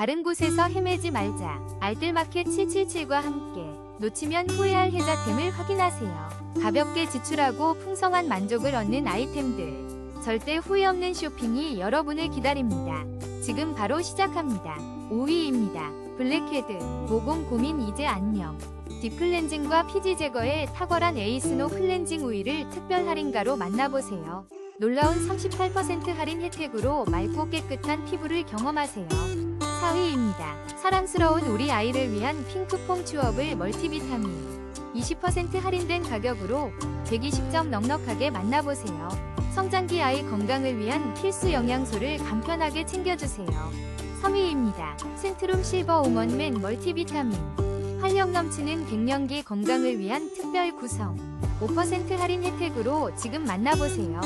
다른 곳에서 헤매지 말자. 알뜰마켓 777과 함께 놓치면 후회할 혜자템을 확인하세요. 가볍게 지출하고 풍성한 만족을 얻는 아이템들. 절대 후회 없는 쇼핑이 여러분을 기다립니다. 지금 바로 시작합니다. 5위입니다. 블랙헤드. 모공 고민 이제 안녕. 딥클렌징과 피지 제거에 탁월한 에이스노 클렌징 오일을 특별 할인가로 만나보세요. 놀라운 38% 할인 혜택으로 맑고 깨끗한 피부를 경험하세요. 4위입니다. 사랑스러운 우리 아이를 위한 핑크퐁 츄어블 멀티비타민. 20% 할인된 가격으로 120점 넉넉하게 만나보세요. 성장기 아이 건강을 위한 필수 영양소를 간편하게 챙겨주세요. 3위입니다. 센트룸 실버 오먼맨 멀티비타민. 활력 넘치는 갱년기 건강을 위한 특별 구성. 5% 할인 혜택으로 지금 만나보세요.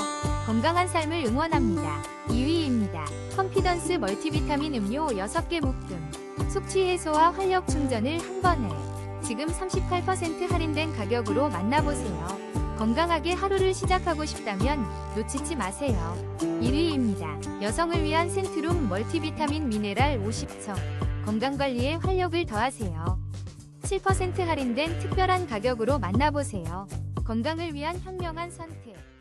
건강한 삶을 응원합니다. 2위 컨피던스 멀티비타민 음료 6개 묶음. 숙취 해소와 활력 충전을 한 번에. 지금 38% 할인된 가격으로 만나보세요. 건강하게 하루를 시작하고 싶다면 놓치지 마세요. 1위입니다. 여성을 위한 센트룸 멀티비타민 미네랄 50척. 건강관리에 활력을 더하세요. 7% 할인된 특별한 가격으로 만나보세요. 건강을 위한 현명한 선택.